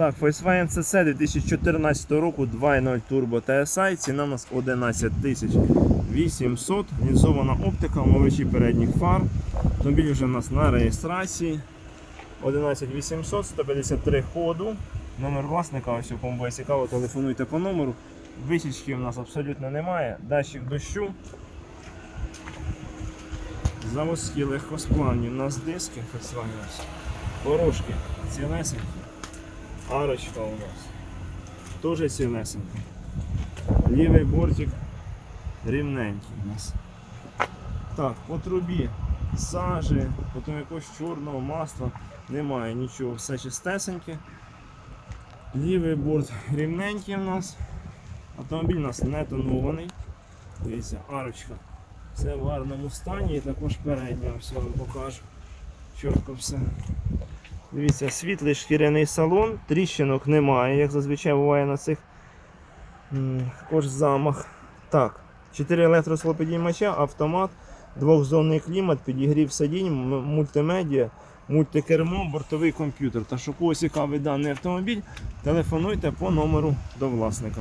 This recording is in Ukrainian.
Так, Volkswagen CC 2014 року 2.0 Turbo TSI, ціна у нас 11 800, лінзована оптика, омивачі передніх фар. Автомобіль вже у нас на реєстрації. 11800, 153 ходу. Номер власника, ось кому буде цікаво, телефонуйте по номеру. Висічки у нас абсолютно немає. Датчик дощу. Заводські легкосплавні у нас диски Volkswagen. Порожки цілесенькі. Арочка у нас. Теж цілесенька. Лівий бортик рівненький у нас. Так, по трубі сажі, потім якогось чорного масла, немає нічого, все чистесеньке. Лівий борт рівненький у нас. Автомобіль у нас не тонований. Дивіться, арочка. Все в гарному стані і також передня, все вам покажу. Чітко все. Дивіться, світлий шкіряний салон, тріщинок немає, як зазвичай буває на цих м, кожзамах. Так, 4 електросхлопідіймача, автомат, двохзонний клімат, підігрів сидінь, мультимедіа, мультикермо, бортовий комп'ютер. Та що когось цікавий даний автомобіль, телефонуйте по номеру до власника.